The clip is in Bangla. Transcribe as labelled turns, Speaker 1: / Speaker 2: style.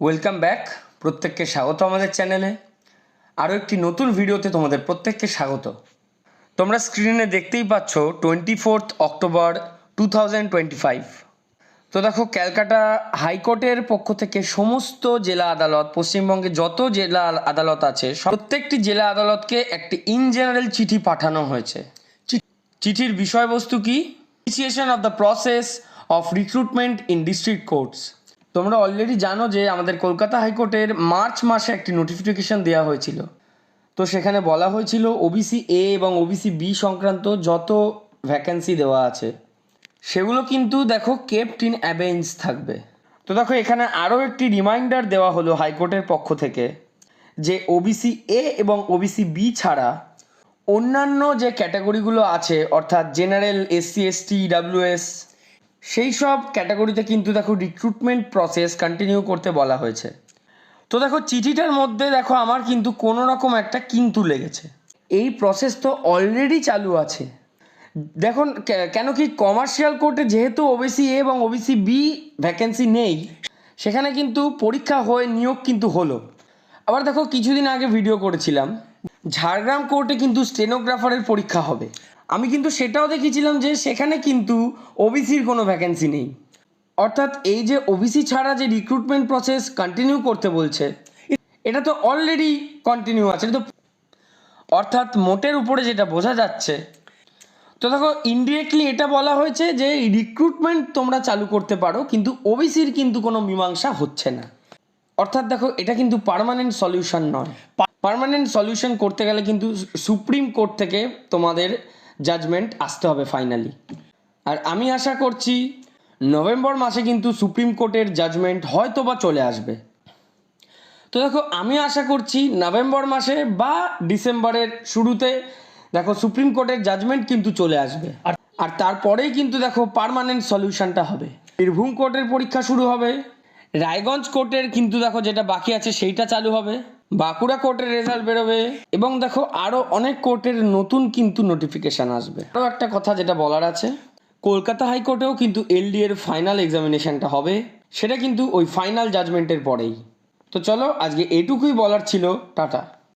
Speaker 1: ওয়েলকাম ব্যাক প্রত্যেককে স্বাগত আমাদের চ্যানেলে। আরও একটি নতুন ভিডিওতে তোমাদের প্রত্যেককে স্বাগত। তোমরা স্ক্রিনে দেখতেই পাচ্ছ twenty fourth October two thousand twenty five তো দেখো, ক্যালকাটা হাইকোর্টের পক্ষ থেকে সমস্ত জেলা আদালত, পশ্চিমবঙ্গে যত জেলা আদালত আছে প্রত্যেকটি জেলা আদালতকে একটি ইন জেনারেল চিঠি পাঠানো হয়েছে। চিঠির বিষয়বস্তু কি? Initiation of the process of recruitment in district courts তোমরা অলরেডি জানো যে আমাদের কলকাতা হাইকোর্টের মার্চ মাসে একটি নোটিফিকেশন দেওয়া হয়েছিল। তো সেখানে বলা হয়েছিল ওবিসি এ এবং ওবিসি বি সংক্রান্ত যত ভ্যাকেন্সি দেওয়া আছে, সেগুলো কিন্তু দেখো কেপ্ট ইন অ্যাবেন্স থাকবে। তো দেখো এখানে আরও একটি রিমাইন্ডার দেওয়া হলো হাইকোর্টের পক্ষ থেকে যে ওবিসি এ এবং ওবিসি বি ছাড়া অন্যান্য যে ক্যাটাগরিগুলো আছে, অর্থাৎ জেনারেল এসসি এসটি ডাব্লিউএস সেই সব ক্যাটাগরিতে কিন্তু দেখো রিক্রুটমেন্ট প্রসেস কন্টিনিউ করতে বলা হয়েছে। তো দেখো চিঠিটার মধ্যে দেখো আমার কিন্তু কোনো রকম একটা কিন্তু লেগেছে। এই প্রসেস তো অলরেডি চালু আছে। দেখুন কেন কি কমার্শিয়াল কোর্টে যেহেতু ওবিসি এ এবং ওবিসি বি ভ্যাকেন্সি নেই, সেখানে কিন্তু পরীক্ষা হয়ে নিয়োগ কিন্তু হলো। আবার দেখো কিছুদিন আগে ভিডিও করেছিলাম, ঝাড়গ্রাম কোর্টে কিন্তু স্টেনোগ্রাফারের পরীক্ষা হবে। আমি কিন্তু সেটাও দেখেছিলাম যে সেখানে কিন্তু ওবিসির কোনো ভ্যাকেন্সি নেই। অর্থাৎ এই যে ওবিসি ছাড়া যে রিক্রুটমেন্ট প্রসেস কন্টিনিউ করতে বলছে এটা তো অলরেডি কন্টিনিউ আছে এটা তো অর্থাৎ মোটের উপরে যেটা বোঝা যাচ্ছে তো দেখো ইনডিরেক্টলি এটা বলা হয়েছে যে রিক্রুটমেন্ট তোমরা চালু করতে পারো কিন্তু ওবিসির কিন্তু কোনো মীমাংসা হচ্ছে না। অর্থাৎ দেখো এটা কিন্তু পার্মানেন্ট সলিউশন নয়। পার্মানেন্ট সলিউশন করতে গেলে কিন্তু সুপ্রিম কোর্ট থেকে তোমাদের জাজমেন্ট আসতে হবে ফাইনালি আর আমি আশা করছি নভেম্বর মাসে কিন্তু সুপ্রিম কোর্টের জাজমেন্ট হয়তো বা চলে আসবে। তো দেখো, আমি আশা করছি নভেম্বর মাসে বা ডিসেম্বরের শুরুতে দেখো, সুপ্রিম কোর্টের জাজমেন্ট কিন্তু চলে আসবে। আর তারপরেই কিন্তু দেখো পার্মানেন্ট সলিউশনটা হবে। বীরভূম কোর্টের পরীক্ষা শুরু হবে। রায়গঞ্জ কোর্টের কিন্তু দেখো, যেটা বাকি আছে, সেইটা চালু হবে। বাঁকুড়া কোর্টের রেজাল্ট বেরোবে এবং দেখো আরও অনেক কোর্টের নতুন কিন্তু নোটিফিকেশান আসবে। আরও একটা কথা যেটা বলার আছে, কলকাতা হাইকোর্টেও কিন্তু এলডি এর ফাইনাল এক্সামিনেশনটা হবে, সেটা কিন্তু ওই ফাইনাল জাজমেন্টের পরেই। তো চলো, আজকে এটুকুই বলার ছিল, টাটা।